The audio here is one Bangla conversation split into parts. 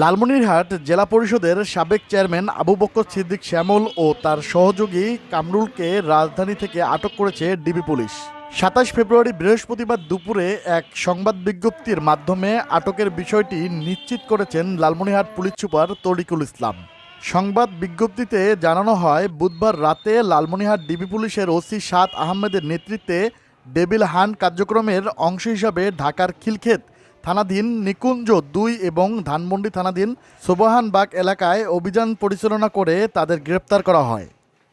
লালমনিরহাট জেলা পরিষদের সাবেক চেয়ারম্যান আবু বক্কর সিদ্দিক শ্যামল ও তার সহযোগী কামরুলকে রাজধানী থেকে আটক করেছে ডিবি পুলিশ। সাতাশ ফেব্রুয়ারি বৃহস্পতিবার দুপুরে এক সংবাদ বিজ্ঞপ্তির মাধ্যমে আটকের বিষয়টি নিশ্চিত করেছেন লালমনিরহাট পুলিশ সুপার তরিকুল ইসলাম। সংবাদ বিজ্ঞপ্তিতে জানানো হয়, বুধবার রাতে লালমনিরহাট ডিবি পুলিশের ওসি সাদ আহমেদের নেতৃত্বে ডেবিল হান কার্যক্রমের অংশ হিসাবে ঢাকার খিলক্ষেত থানাধীন নিকুঞ্জ দুই এবং ধানমন্ডি থানাধীন সোবাহানবাগ এলাকায় অভিযান পরিচালনা করে তাদের গ্রেপ্তার করা হয়।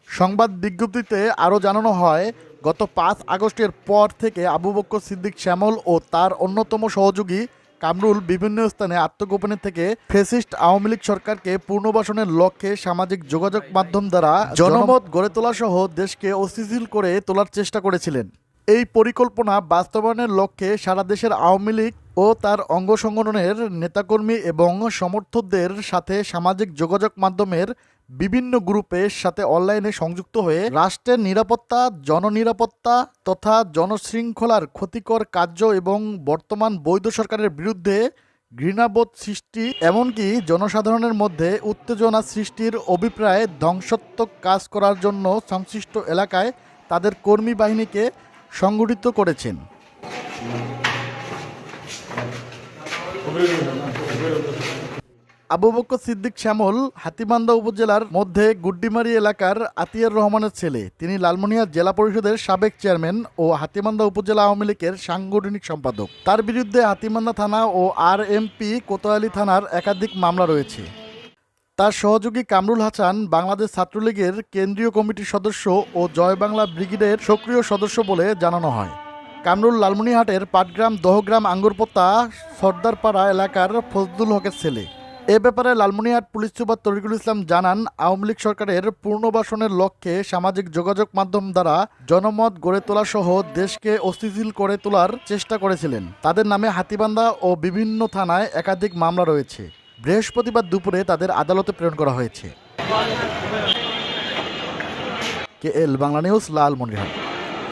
সংবাদ বিজ্ঞপ্তিতে আরও জানানো হয়, গত পাঁচ আগস্টের পর থেকে আবু বক্কর সিদ্দিক শ্যামল ও তার অন্যতম সহযোগী কামরুল বিভিন্ন স্থানে আত্মগোপনের থেকে ফেসিস্ট আওয়ামী লীগ সরকারকে পুনর্বাসনের লক্ষ্যে সামাজিক যোগাযোগ মাধ্যম দ্বারা জনমত গড়ে তোলা সহ দেশকে অস্থিতিশীল করে তোলার চেষ্টা করেছিলেন। এই পরিকল্পনা বাস্তবায়নের লক্ষ্যে সারা দেশের আওয়ামী লীগ ও তার অঙ্গ সংগঠনের নেতাকর্মী এবং সমর্থকদের সাথে সামাজিক যোগাযোগ মাধ্যমের বিভিন্ন গ্রুপের সাথে অনলাইনে সংযুক্ত হয়ে রাষ্ট্রের নিরাপত্তা, জননিরাপত্তা তথা জনশৃঙ্খলার ক্ষতিকর কার্য এবং বর্তমান বৈধ সরকারের বিরুদ্ধে ঘৃণাবোধ সৃষ্টি, এমনকি জনসাধারণের মধ্যে উত্তেজনা সৃষ্টির অভিপ্রায়ে ধ্বংসাত্মক কাজ করার জন্য সংশ্লিষ্ট এলাকায় তাদের কর্মী বাহিনীকে সংগঠিত করেছেন। আবু বক্কর সিদ্দিক শ্যামল হাতিবান্ধা উপজেলার মধ্যে গুড্ডিমারি এলাকার আতিয়ার রহমানের ছেলে। তিনি লালমনিয়া জেলা পরিষদের সাবেক চেয়ারম্যান ও হাতিবান্ধা উপজেলা আওয়ামী লীগের সাংগঠনিক সম্পাদক। তার বিরুদ্ধে হাতিবান্ধা থানা ও আর এমপি কোতোয়ালি থানার একাধিক মামলা রয়েছে। তার সহযোগী কামরুল হাসান বাংলাদেশ ছাত্রলীগের কেন্দ্রীয় কমিটির সদস্য ও জয় বাংলা ব্রিগেডের সক্রিয় সদস্য বলে জানানো হয়। কামরুল লালমনিহাটের পাটগ্রাম দহগ্রাম আঙ্গুরপোতা সর্দারপাড়া এলাকার ফজলুল হকের ছেলে। এ ব্যাপারে লালমনিহাট পুলিশ সুপার তরিকুল ইসলাম জানান, আওয়ামী লীগ সরকারের পুনর্বাসনের লক্ষ্যে সামাজিক যোগাযোগ মাধ্যম দ্বারা জনমত গড়ে তোলা সহ দেশকে অস্থিতিশীল করে তোলার চেষ্টা করেছিলেন। তাদের নামে হাতিবান্ধা ও বিভিন্ন থানায় একাধিক মামলা রয়েছে। বৃহস্পতিবার দুপুরে তাদের আদালতে প্রেরণ করা হয়েছে। K L, Bangla news, Lalmonirhat.